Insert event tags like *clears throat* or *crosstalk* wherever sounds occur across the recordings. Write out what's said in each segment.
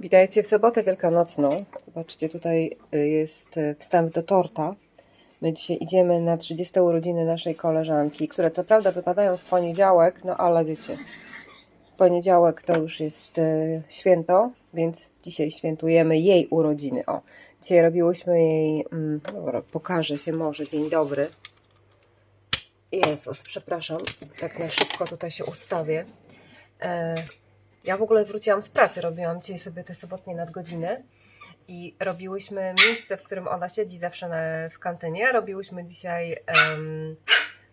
Witajcie w sobotę wielkanocną. Zobaczcie, tutaj y, jest y, wstęp do torta. My dzisiaj idziemy na 30 urodziny naszej koleżanki, które co prawda wypadają w poniedziałek, no ale wiecie, poniedziałek to już jest y, święto, więc dzisiaj świętujemy jej urodziny. O, dzisiaj robiłyśmy jej, mm, dobra, się może, dzień dobry. Jezus, przepraszam, tak na szybko tutaj się ustawię. E, ja w ogóle wróciłam z pracy, robiłam dzisiaj sobie te sobotnie nadgodziny i robiłyśmy miejsce, w którym ona siedzi zawsze na, w kantynie. Robiłyśmy dzisiaj em,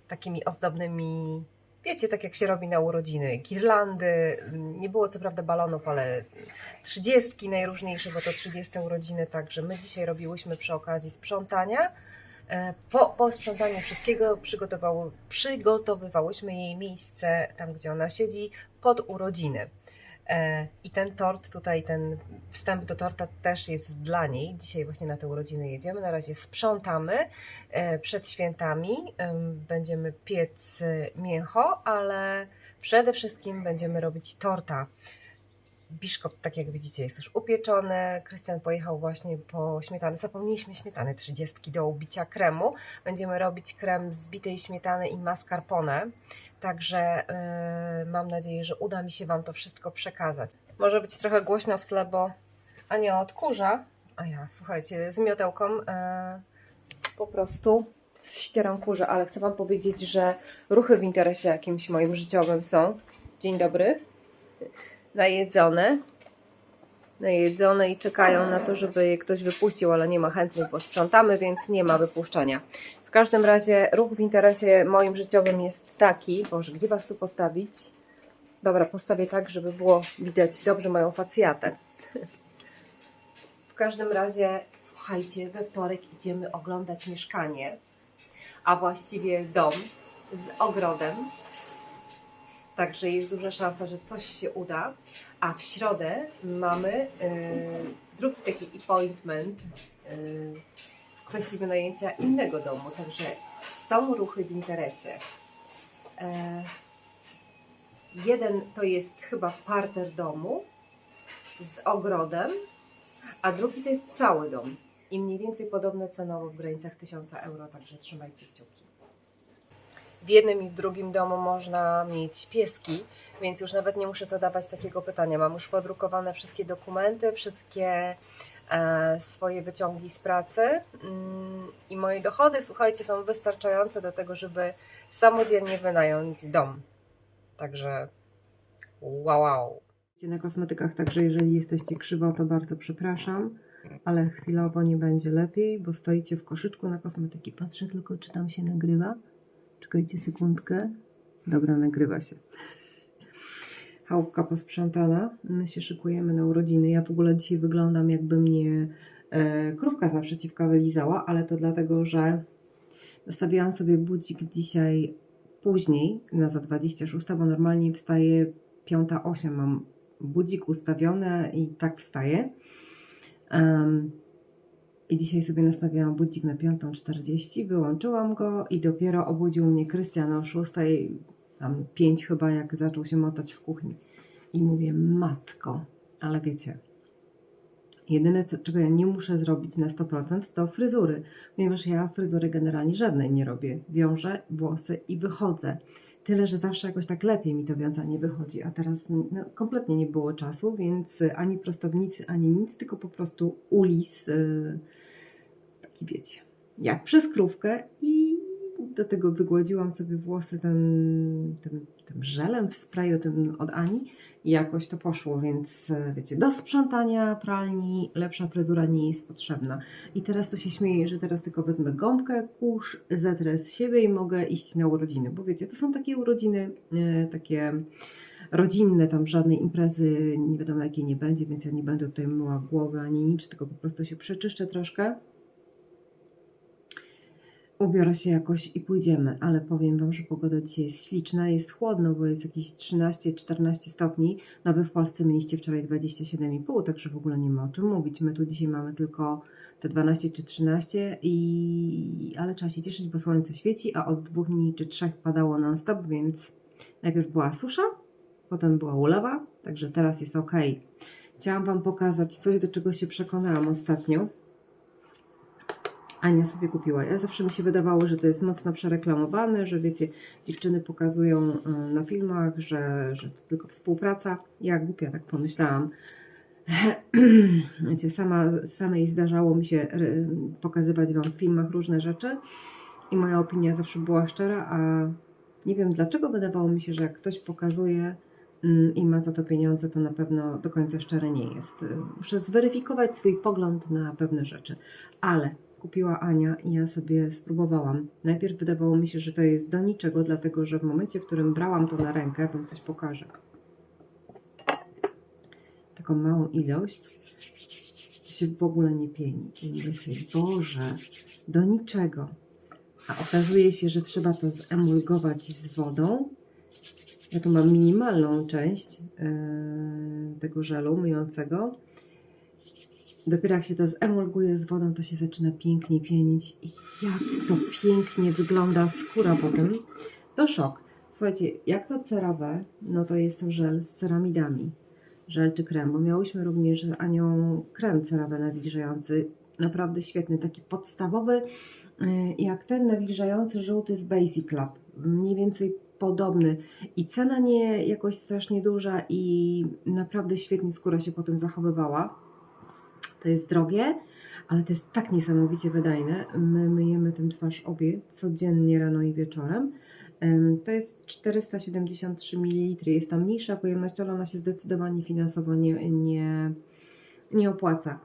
takimi ozdobnymi, wiecie, tak jak się robi na urodziny, girlandy. Nie było co prawda balonów, ale trzydziestki najróżniejsze, bo to 30 urodziny, także my dzisiaj robiłyśmy przy okazji sprzątania. E, Po, po sprzątaniu wszystkiego przygotowywałyśmy jej miejsce tam, gdzie ona siedzi, pod urodziny. E, I ten tort tutaj, ten wstęp do torta też jest dla niej. Dzisiaj właśnie na te urodziny jedziemy. Na razie sprzątamy e, przed świętami. em, Będziemy piec mięcho, ale przede wszystkim będziemy robić torta. Biszkop, tak jak widzicie, jest już upieczony. Krystian pojechał właśnie po śmietanę. Zapomnieliśmy śmietany 30 do ubicia kremu. Będziemy robić krem z bitej śmietany i mascarpone. Także yy, mam nadzieję, że uda mi się Wam to wszystko przekazać. Może być trochę głośno w tle, bo Ania odkurza. A ja, słuchajcie, z miotełką yy, po prostu ścieram kurze, ale chcę Wam powiedzieć, że ruchy w interesie jakimś moim życiowym są. Dzień dobry najedzone. Najedzone i czekają na to, żeby je ktoś wypuścił, ale nie ma chętnych, bo sprzątamy, więc nie ma wypuszczania. W każdym razie ruch w interesie moim życiowym jest taki, Boże, gdzie Was tu postawić? Dobra, postawię tak, żeby było widać dobrze moją facjatę. W każdym razie, słuchajcie, we wtorek idziemy oglądać mieszkanie, a właściwie dom z ogrodem. Także jest duża szansa, że coś się uda. A w środę mamy y, drugi taki appointment y, w kwestii wynajęcia innego domu. Także są ruchy w interesie. E, jeden to jest chyba parter domu z ogrodem, a drugi to jest cały dom. I mniej więcej podobne cenowo w granicach 1000 euro, także trzymajcie kciuki. W jednym i w drugim domu można mieć pieski, więc już nawet nie muszę zadawać takiego pytania. Mam już podrukowane wszystkie dokumenty, wszystkie e, swoje wyciągi z pracy mm, i moje dochody, słuchajcie, są wystarczające do tego, żeby samodzielnie wynająć dom. Także wow, wow. Na kosmetykach, także jeżeli jesteście krzywo, to bardzo przepraszam, ale chwilowo nie będzie lepiej, bo stoicie w koszyczku na kosmetyki. Patrzę tylko, czy tam się nagrywa. Czekajcie sekundkę. Dobra, nagrywa się. Chałupka posprzątana. My się szykujemy na urodziny. Ja w ogóle dzisiaj wyglądam jakby mnie e, krówka z naprzeciwka wylizała, ale to dlatego, że nastawiałam sobie budzik dzisiaj później, na za 26, bo normalnie wstaje 5.08. Mam budzik ustawiony i tak wstaję. Em, i dzisiaj sobie nastawiałam budzik na 5.40, wyłączyłam go i dopiero obudził mnie Krystian o 6.00, tam 5 chyba, jak zaczął się motać w kuchni. I mówię, matko, ale wiecie, jedyne, czego ja nie muszę zrobić na 100% to fryzury, ponieważ ja fryzury generalnie żadnej nie robię. Wiążę włosy i wychodzę. Tyle, że zawsze jakoś tak lepiej mi to wiązanie wychodzi, a teraz no, kompletnie nie było czasu, więc ani prostownicy, ani nic, tylko po prostu ulis, yy, taki wiecie, jak przez krówkę i do tego wygładziłam sobie włosy tym, tym, tym żelem w sprayu tym od Ani jakoś to poszło, więc yy, wiecie, do sprzątania pralni lepsza fryzura nie jest potrzebna. I teraz to się śmieję, że teraz tylko wezmę gąbkę, kurz, zetrę z siebie i mogę iść na urodziny. Bo wiecie, to są takie urodziny, e, takie rodzinne, tam żadnej imprezy nie wiadomo jakiej nie będzie, więc ja nie będę tutaj myła głowy ani nic, tylko po prostu się przeczyszczę troszkę. Ubiorę się jakoś i pójdziemy, ale powiem Wam, że pogoda dzisiaj jest śliczna, jest chłodno, bo jest jakieś 13-14 stopni. No Wy w Polsce mieliście wczoraj 27,5, także w ogóle nie ma o czym mówić. My tu dzisiaj mamy tylko te 12 czy 13, i... ale trzeba się cieszyć, bo słońce świeci, a od dwóch dni czy trzech padało non stop, więc najpierw była susza, potem była ulewa, także teraz jest ok. chciałam Wam pokazać coś, do czego się przekonałam ostatnio. Ania sobie kupiła. Ja zawsze mi się wydawało, że to jest mocno przereklamowane, że wiecie, dziewczyny pokazują y, na filmach, że, że to tylko współpraca. Ja głupia tak pomyślałam. *clears throat* Wiecie, sama, samej zdarzało mi się y, pokazywać Wam w filmach różne rzeczy i moja opinia zawsze była szczera, a nie wiem dlaczego wydawało mi się, że jak ktoś pokazuje mm, i ma za to pieniądze, to na pewno do końca szczere nie jest. Y, Muszę zweryfikować swój pogląd na pewne rzeczy, ale kupiła Ania i ja sobie spróbowałam. Najpierw wydawało mi się, że to jest do niczego, dlatego że w momencie, w którym brałam to na rękę, wam coś pokażę. Taką małą ilość, się w ogóle nie pieni. I myślę, Boże, do niczego. A okazuje się, że trzeba to zemulgować z wodą. Ja tu mam minimalną część yy, tego żelu myjącego. Dopiero jak się to zemulguje z wodą, to się zaczyna pięknie pienić. I jak to pięknie wygląda skóra potem. To szok. Słuchajcie, jak to CeraVe, no to jest to żel z ceramidami. Żel czy krem, bo miałyśmy również z Anią krem CeraVe nawilżający. Naprawdę świetny, taki podstawowy, yy, jak ten nawilżający żółty z Basic Lab. Mniej więcej podobny. I cena nie jakoś strasznie duża i naprawdę świetnie skóra się potem zachowywała. To jest drogie, ale to jest tak niesamowicie wydajne. My myjemy tym twarz obie codziennie rano i wieczorem. Em, To jest 473 ml. Jest tam mniejsza pojemność, ale ona się zdecydowanie finansowo nie, nie, nie opłaca.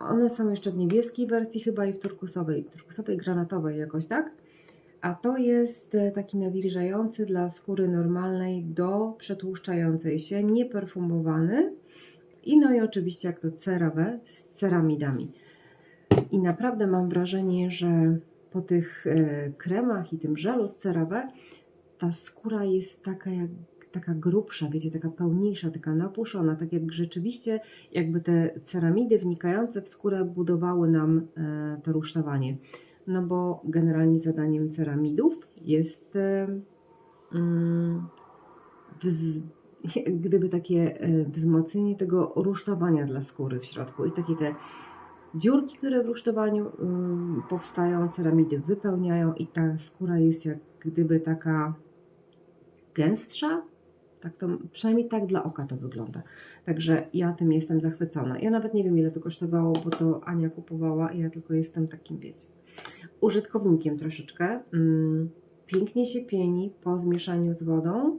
One są jeszcze w niebieskiej wersji chyba i w turkusowej, turkusowej granatowej jakoś, tak? A to jest e, taki nawilżający dla skóry normalnej do przetłuszczającej się, nieperfumowany. I no i oczywiście jak to CeraVe z ceramidami. I naprawdę mam wrażenie, że po tych e, kremach i tym żelu z CeraVe ta skóra jest taka jak taka grubsza, wiecie, taka pełniejsza, taka napuszona, tak jak rzeczywiście jakby te ceramidy wnikające w skórę budowały nam e, to rusztowanie. No bo generalnie zadaniem ceramidów jest e, mm, *laughs* gdyby takie e, wzmocnienie tego rusztowania dla skóry w środku i takie te dziurki, które w rusztowaniu ym, powstają, ceramidy wypełniają i ta skóra jest jak gdyby taka gęstsza. Tak to, przynajmniej tak dla oka to wygląda. Także ja tym jestem zachwycona. Ja nawet nie wiem ile to kosztowało, bo to Ania kupowała i ja tylko jestem takim, wiecie, użytkownikiem troszeczkę. Ym, pięknie się pieni po zmieszaniu z wodą.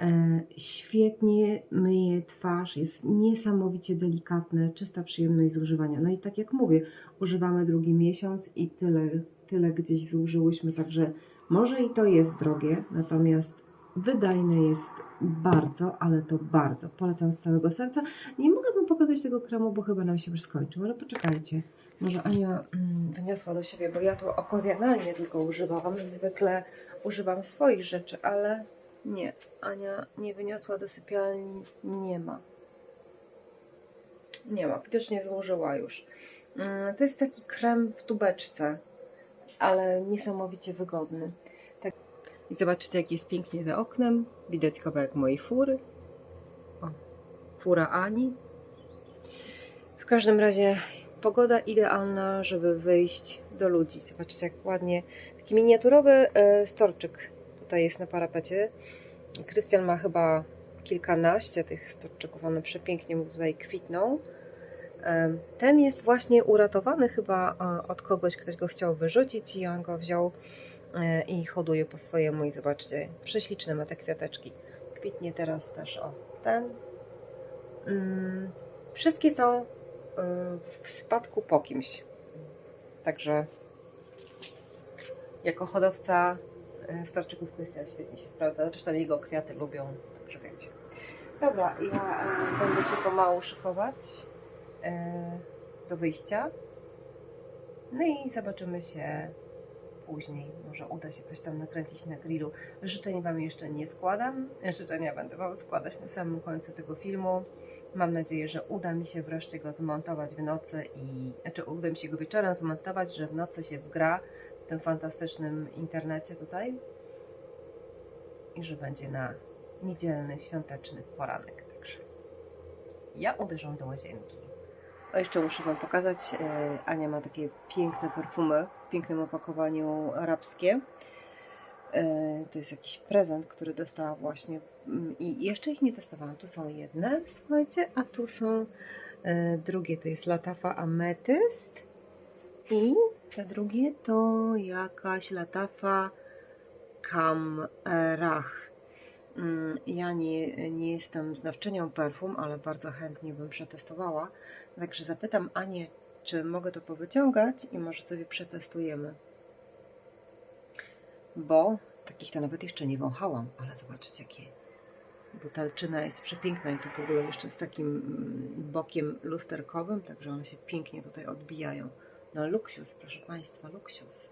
E, świetnie myje twarz, jest niesamowicie delikatne, czysta przyjemność z używania. No i tak jak mówię, używamy drugi miesiąc i tyle, tyle gdzieś zużyłyśmy, także może i to jest drogie, natomiast wydajne jest bardzo, ale to bardzo. Polecam z całego serca. Nie mogę Wam pokazać tego kremu, bo chyba nam się już skończył, ale poczekajcie. Może Ania mm, wyniosła do siebie, bo ja to okazjonalnie tylko używałam. Zwykle używam swoich rzeczy, ale nie, Ania nie wyniosła do sypialni, nie ma. Nie ma, widocznie złożyła już. Mm, To jest taki krem w tubeczce, ale niesamowicie wygodny. Tak. I zobaczcie, jak jest pięknie za oknem. Widać kawałek mojej fury. O, fura Ani. W każdym razie pogoda idealna, żeby wyjść do ludzi. Zobaczcie, jak ładnie. Taki miniaturowy e, storczyk tutaj jest na parapecie. Krystian ma chyba kilkanaście tych storczyków, one przepięknie mu tutaj kwitną. Ten jest właśnie uratowany chyba e, od kogoś, ktoś go chciał wyrzucić i on go wziął e, i hoduje po swojemu i zobaczcie, prześliczne ma te kwiateczki. Kwitnie teraz też, o, ten. Mm, Wszystkie są e, w spadku po kimś. Także jako hodowca starczyków Krystian świetnie się sprawdza. Zresztą jego kwiaty lubią, także wiecie. Dobra, ja e, będę się pomału szykować e, do wyjścia. No i zobaczymy się później. Może uda się coś tam nakręcić na grillu. Życzeń Wam jeszcze nie składam. Życzenia będę Wam składać na samym końcu tego filmu. Mam nadzieję, że uda mi się wreszcie go zmontować w nocy i znaczy uda mi się go wieczorem zmontować, że w nocy się wgra w tym fantastycznym internecie tutaj i że będzie na niedzielny, świąteczny poranek. Także ja uderzam do łazienki. O, jeszcze muszę Wam pokazać, e, Ania ma takie piękne perfumy w pięknym opakowaniu arabskie. E, To jest jakiś prezent, który dostała właśnie Mm, i jeszcze ich nie testowałam. Tu są jedne, słuchajcie, a tu są e, drugie. To jest Latafa Ametyst i te drugie to jakaś Latafa Kamrach. Mm, Ja nie, nie jestem znawczynią perfum, ale bardzo chętnie bym przetestowała. Także zapytam Anię, czy mogę to powyciągać i może sobie przetestujemy. Bo takich to nawet jeszcze nie wąchałam, ale zobaczcie jakie butelczyna jest przepiękna i to w ogóle jeszcze z takim mm, bokiem lusterkowym, także one się pięknie tutaj odbijają. No luksus, proszę Państwa, luksus.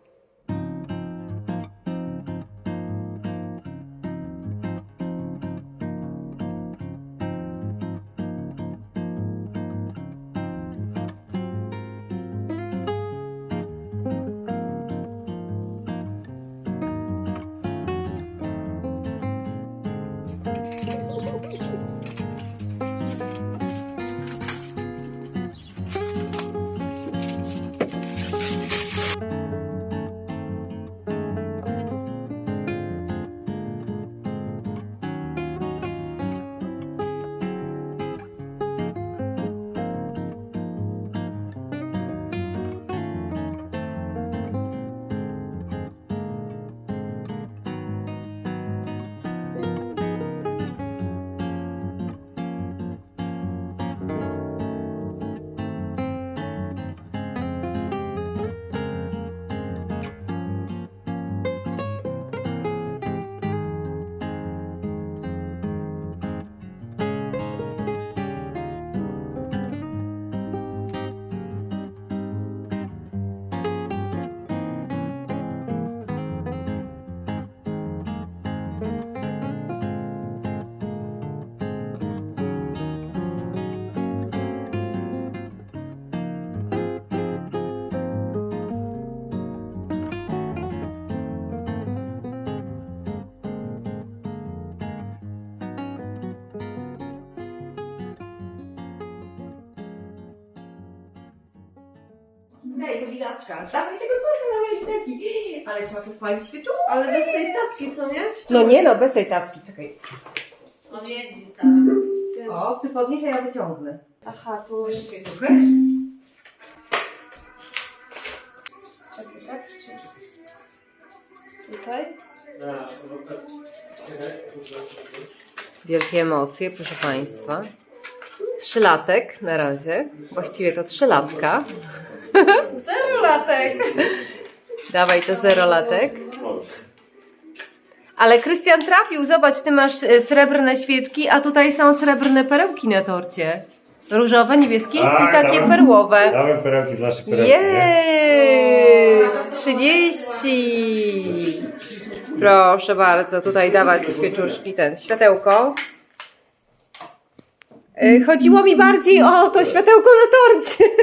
Daj do widaczka, dawaj tego torta, dawaj widaki. Ale trzeba pochwalić świeczułkę. Ale bez tej tacki, co nie? No nie no, bez tej tacki, czekaj. On jeździ sam. O, ty podnieś, a ja wyciągnę. Aha, tu już Świeczułkę? Czekaj, tak? Tutaj? Wielkie emocje, proszę Państwa. Trzylatek na razie. Właściwie to trzylatka. Latek! Dawaj to zero latek. Ale Krystian trafił, zobacz, ty masz e, srebrne świeczki, a tutaj są srebrne perełki na torcie. Różowe, niebieskie i Tak, takie dałem- perłowe. Dałem perełki w naszych perełki, nie? Jest! 30! Proszę bardzo, tutaj dawać świeczuszki, ten światełko. Y, Chodziło mi bardziej o to światełko na torcie. *laughs*